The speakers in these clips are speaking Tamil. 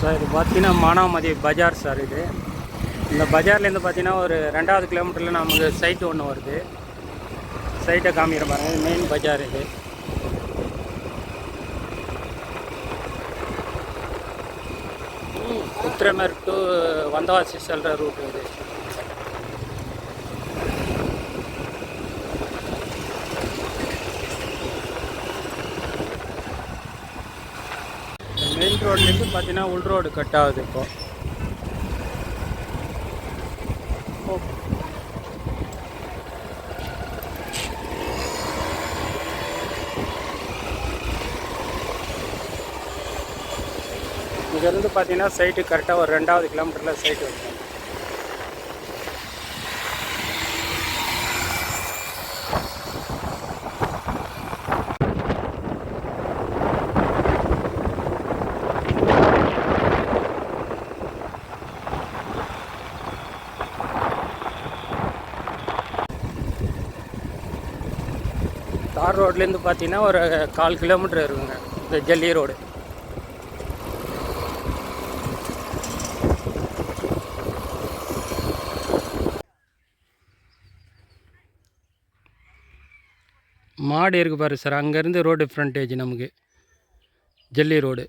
சார் இது பார்த்தீங்கன்னா மானாமதி பஜார் சார் இது. இந்த பஜார்லேருந்து பார்த்தீங்கன்னா ஒரு ரெண்டாவது கிலோமீட்டரில் நமக்கு சைட்டு ஒன்று வருது. சைட்டை காமிக்கிற பாருங்கள் இது மெயின் பஜார் இது. உத்திரமேர் டு வந்தவாசி செல்கிற ரூட் இது. மெயின் ரோட்லேருந்து பார்த்தீங்கன்னா உள் ரோடு கட் ஆகுது இப்போ. இங்கேருந்து பார்த்தீங்கன்னா சைட்டு கரெக்டாக ஒரு ரெண்டாவது கிலோமீட்டரில் சைட்டு வருது தார் ரோட்லேருந்து பார்த்தீங்கன்னா ஒரு கால் கிலோமீட்டர் இருக்குங்க இந்த ஜல்லி ரோடு. மாடு இருக்கு பாரு சார் அங்கேருந்து ரோடு ஃப்ரண்டேஜ் நமக்கு ஜல்லி ரோடு.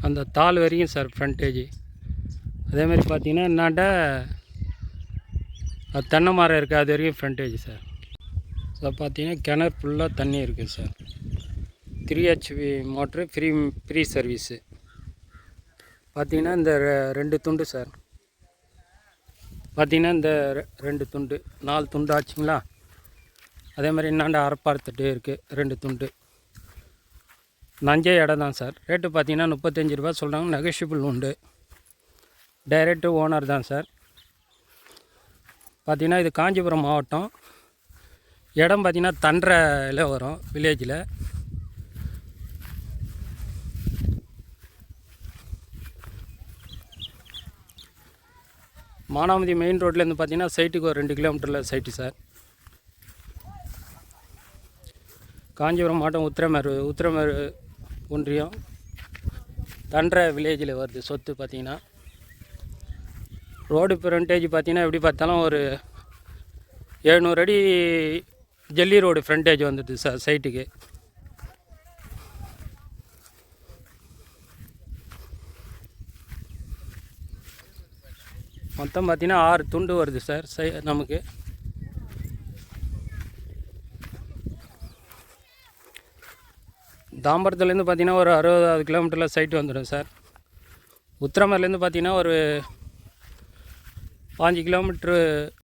அந்த தாள் வரைக்கும் சார் ஃப்ரண்டேஜ் அதேமாதிரி பார்த்தீங்கன்னா என்னாண்ட அது தென்னை மரம் இருக்குது அது வரைக்கும் ஃப்ரண்டேஜ் சார். ஸோ பார்த்தீங்கன்னா கிணறு ஃபுல்லாக தண்ணி இருக்குது sir. Three HP motor free free service பார்த்தீங்கன்னா இந்த ரெ- ரெண்டு துண்டு சார். பார்த்தீங்கன்னா இந்த ரெ- ரெண்டு துண்டு நாலு துண்டு ஆச்சுங்களா? அதே மாதிரி என்னாண்ட அரைப்பார்த்துட்டு இருக்குது ரெண்டு துண்டு. நஞ்சை இடம் தான் சார். ரேட்டு பார்த்தீங்கன்னா முப்பத்தஞ்சு ரூபா சொல்கிறாங்க நெகஷியபிள் உண்டு. டைரக்டு ஓனர் தான் சார். பார்த்தீங்கன்னா இது காஞ்சிபுரம் மாவட்டம். இடம் பார்த்தீங்கன்னா தண்டரையில் வரும் வில்லேஜில் மானாமதி மெயின் ரோட்லேருந்து பார்த்தீங்கன்னா சைட்டுக்கு ஒரு ரெண்டு கிலோமீட்டரில் சைட்டு சார். காஞ்சிபுரம் மாவட்டம் உத்திரமேரு உத்திரமேரு ஒன்றியம். தண்டரை வில்லேஜில் வருது சொத்து பார்த்திங்கன்னா. ரோடு ஃப்ரண்டேஜ் பார்த்தீங்கன்னா எப்படி பார்த்தாலும் ஒரு எழுநூறு அடி ஜல்லி ரோடு ஃப்ரண்டேஜ் வந்துடுது சார் சைட்டுக்கு மொத்தம் பார்த்தீங்கன்னா ஆறு துண்டு வருது சார் சை நமக்கு. தாம்பரத்துலேருந்து பார்த்தீங்கன்னா ஒரு அறுபதாவது கிலோமீட்டரில் சைட்டு வந்துடும் சார். உத்திரமர்லேருந்து பார்த்தீங்கன்னா ஒரு பாஞ்சு கிலோமீட்ரு